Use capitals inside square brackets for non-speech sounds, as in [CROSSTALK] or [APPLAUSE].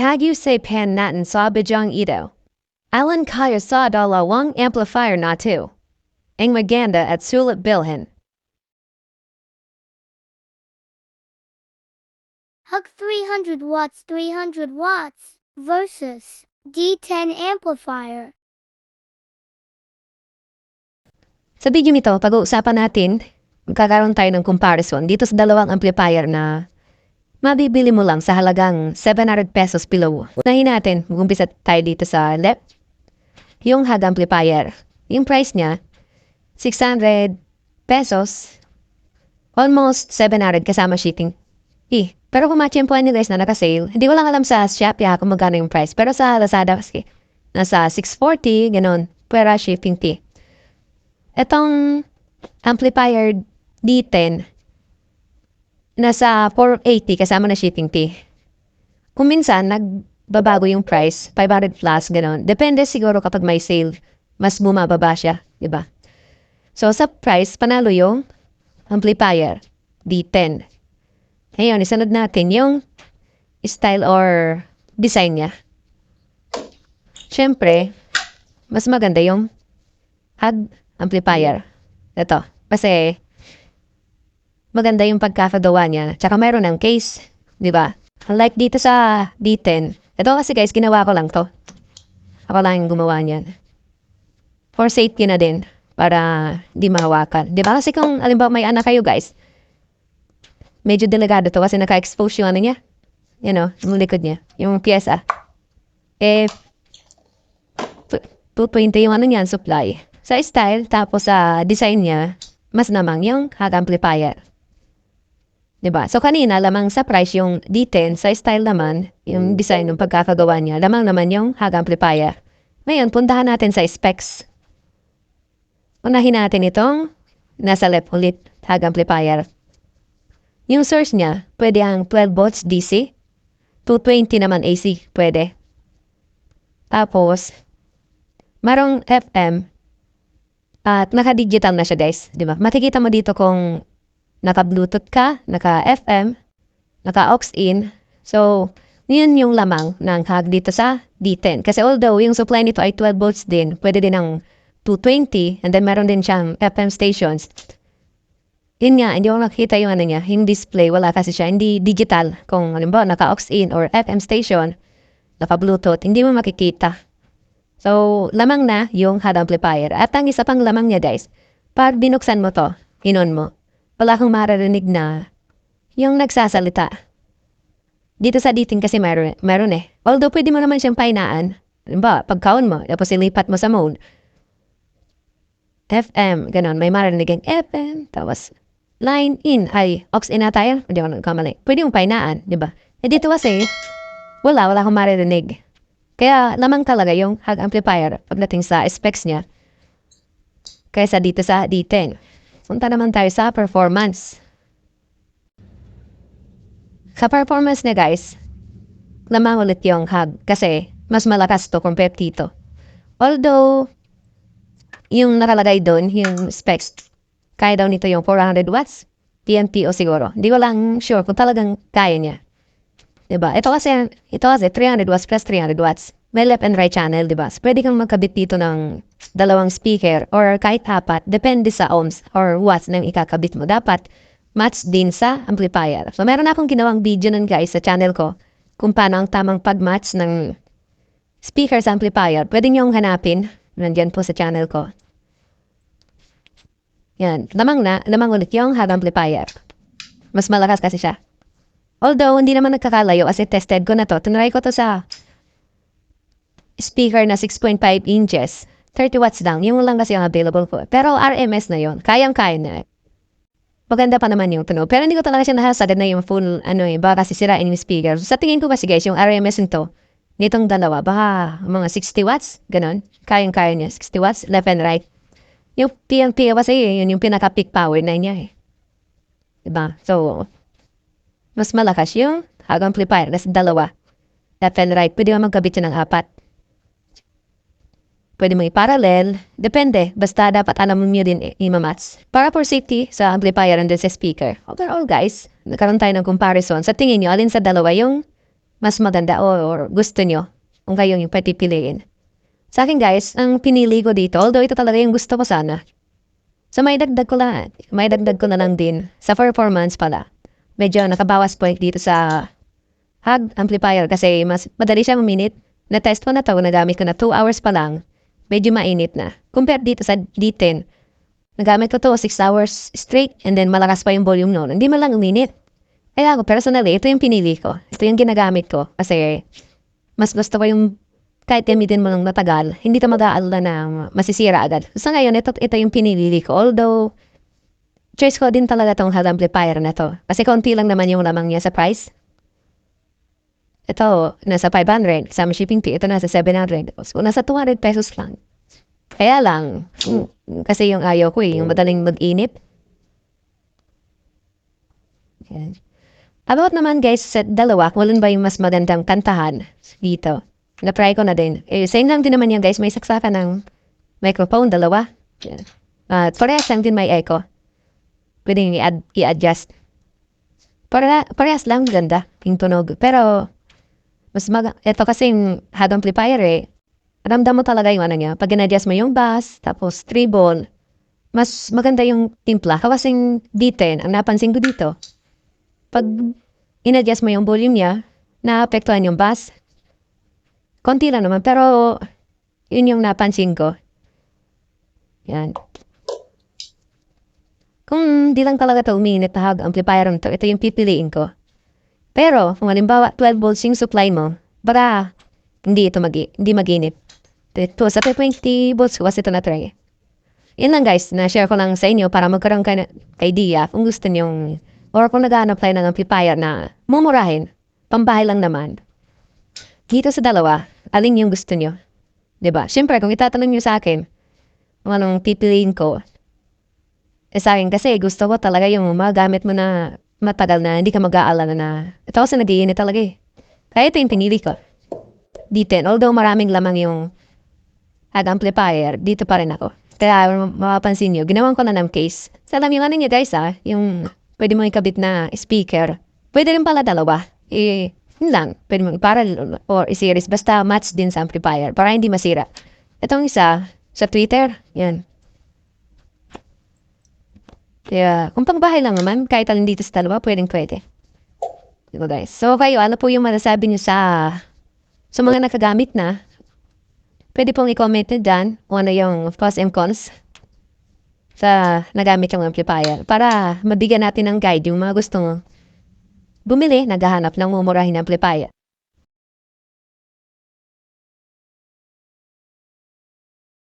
pag-usapan natin sa bidyang ito. Alan kaya sa dalawang amplifier na to. Ang maganda at sulit bilhin. Hug 300 watts 300 watts versus D10 amplifier. Sa video nito, pag-uusapan natin, magkakaroon tayo ng comparison dito sa dalawang amplifier na mabibili mo lang sa halagang 700 pesos below. Unahin natin, mag-umpisa tayo dito sa left. Yung HUD amplifier. Yung price niya, 600 pesos. Almost 700 kasama shipping. Eh, pero kung matchempoan ni guys na naka-sale, hindi ko lang alam sa Shopee ha kung magkano yung price. Pero sa Lazada, kasi, nasa 640, ganun, pera shipping fee. Etong amplifier D10, nasa 480 kasama na shipping fee. Kung minsan, nagbabago yung price, 500 plus, gano'n. Depende siguro kapag may sale, mas bumababa siya, di ba? So, sa price, panalo yung amplifier, D10. Ngayon, isunod natin yung style or design niya. Siyempre, mas maganda yung HUD amplifier. Ito. Kasi, maganda yung pagkakagawa niya. Tsaka mayroon ng case. Di ba? Unlike dito sa D10. Ito kasi guys, ginawa ko lang to. Ako lang yung gumawa niyan. For safety na din. Para di mahawakan. Di ba? Kasi kung, alimbawa may anak kayo guys, medyo delikado to kasi naka-expose yung ano niya. You know, yung likod niya. Yung pyesa. Eh, 220 yung ano niyan, supply. Sa style, tapos sa design niya, mas namang yung hot amplifier. 'Di ba? So kanina lamang sa price yung D10, sa style naman, yung design ng pagkakagawa niya, lamang naman yung hot amplifier. Ngayon, puntahan natin sa specs. Unahin natin itong nasa left ulit, hot amplifier. Yung source niya, pwede ang 12 volts DC, 220 naman AC, pwede. Tapos, marong FM, at naka-digital na siya guys, di ba? Makikita mo dito kung naka-Bluetooth ka, naka-FM, naka-aux in. So, yun yung lamang ng hag dito sa D10. Kasi although yung supply nito ay 12 volts din, pwede din ng 220, and then meron din siyang FM stations. Yun nga, hindi ko nakita yung ano niya, yung display, wala kasi siya, hindi digital. Kung halimbawa naka-aux in or FM station, naka-Bluetooth, hindi mo makikita. So, lamang na yung head amplifier. At ang isa pang lamang niya guys, pag binuksan mo to, inon mo, wala kang maririnig na yung nagsasalita. Dito sa dating kasi meron, meron eh. Although pwede mo naman siyang painaan. Halimbawa, pagkaon mo, tapos ilipat mo sa mode. FM, ganon. May maririnig ang FM, tapos line in ay aux in na tayo. Hindi ako nagkamali. Pwede mong painaan, di ba? Eh dito kasi, wala, wala akong maririnig. Kaya lamang talaga yung hug amplifier pagdating sa specs niya. Kaysa dito sa D10. Punta naman tayo sa performance. Sa performance niya guys, lamang ulit yung hug kasi mas malakas to compared dito. Although, yung nakalagay doon, yung specs, kaya daw nito yung 400 watts, TNT o siguro. Hindi ko lang sure kung talagang kaya niya. Diba? Ito kasi, ito kasi 300 watts plus 300 watts. May left and right channel, diba? So, pwede kang magkabit dito ng dalawang speaker or kahit apat, depende sa ohms or watts na ikakabit mo. Dapat match din sa amplifier. So, meron akong ginawang video nun guys sa channel ko kung paano ang tamang pag-match ng speaker sa amplifier. Pwede niyong hanapin. Nandyan po sa channel ko. Yan. Lamang na, lamang ulit yung hard amplifier. Mas malakas kasi siya. Although, hindi naman nagkakalayo kasi tested ko na to. Tinry ko to sa speaker na 6.5 inches. 30 watts lang. Yung lang kasi yung available po. Pero RMS na yon Kayang-kaya na. Maganda pa naman yung tunog. Pero hindi ko talaga siya nahasagad na yung full, ano eh, baka kasi sirain yung speaker. Sa tingin ko kasi guys, yung RMS nito, nitong dalawa, baka mga 60 watts, ganon. Kayang-kaya niya, 60 watts, left and right. Yung PNP kasi yun yung pinaka-peak power na niya eh. Diba? So, mas malakas yung hag amplifier kasi dalawa. Left and right. Pwede mo magkabit siya ng apat. Pwede mo i-parallel. Depende. Basta dapat alam mo din i-match. Para for safety sa amplifier and sa speaker. Overall guys, nagkaroon tayo ng comparison. Sa tingin nyo, alin sa dalawa yung mas maganda o or gusto nyo kung kayo yung patipiliin. Sa akin guys, ang pinili ko dito, although ito talaga yung gusto ko sana. So may dagdag ko lang, may dagdag ko na lang din sa performance pala. Medyo nakabawas point dito sa hug amplifier kasi mas madali siya maminit. Na-test ko na to, nagamit ko na 2 hours pa lang. Medyo mainit na. Compared dito sa D10, nagamit ko to 6 hours straight and then malakas pa yung volume noon. Hindi man lang uminit. Kaya ako personally, ito yung pinili ko. Ito yung ginagamit ko kasi mas gusto ko yung kahit gamitin mo ng matagal, hindi ka mag-aalala na masisira agad. So ngayon, ito, ito yung pinili ko. Although, choice ko din talaga tong hub amplifier na to. Kasi konti lang naman yung lamang niya sa price. Ito, nasa 500. Kasama shipping fee. Ito nasa 700. So, nasa 200 pesos lang. Kaya lang, mm, [LAUGHS] kasi yung ayaw ko eh, yung madaling mag-inip. Yan. About naman guys, sa dalawa, kung alin ba yung mas magandang kantahan dito. Na-try ko na din. Eh, same lang din naman yan guys, may saksakan ng microphone, dalawa. Yan. At parehas lang din may echo. Pwede i-ad- i-adjust. Para, parehas lang ganda yung tunog. Pero, mas mag... Ito kasing head amplifier eh. Ramdam mo talaga yung ano niya. Pag in-adjust mo yung bass, tapos treble, mas maganda yung timpla. Kawasing D10, ang napansin ko dito. Pag in-adjust mo yung volume niya, naapektuhan yung bass. Konti lang naman, pero yun yung napansin ko. Yan. Kung di lang talaga ito uminit na hug amplifier na to, ito yung pipiliin ko. Pero, kung halimbawa 12 volts yung supply mo, baka hindi ito mag hindi maginip. Ito, sa 20 volts ko kasi ito na-try. Yan lang guys, na-share ko lang sa inyo para magkaroon kayo ng idea kung gusto nyong or kung nag-aanap kayo ng amplifier na mumurahin, pambahay lang naman. Dito sa dalawa, alin yung gusto nyo? 'Di ba? Siyempre, kung itatanong nyo sa akin, kung anong pipiliin ko, eh sa akin kasi gusto ko talaga yung magamit mo na matagal na hindi ka mag-aalala na ito kasi nag talaga eh. Kaya ito yung pinili ko. D10, although maraming lamang yung ag amplifier, dito pa rin ako. Kaya mapapansin nyo, ginawan ko na ng case. Sa alam yung ano nyo guys ah, yung pwede mo ikabit na speaker. Pwede rin pala dalawa. Eh, yun lang. Pwede mo iparal or i-series. Basta match din sa amplifier para hindi masira. Itong isa, sa Twitter, yan. Kaya, kung pangbahay lang naman, kahit alin dito sa dalawa, pwedeng pwede. Diba guys? So kayo, ano po yung masasabi nyo sa sa mga nakagamit na? Pwede pong i-comment nyo dyan kung ano yung pros and cons sa nagamit yung amplifier para mabigyan natin ng guide yung mga gustong bumili, naghahanap ng mumurahin amplifier.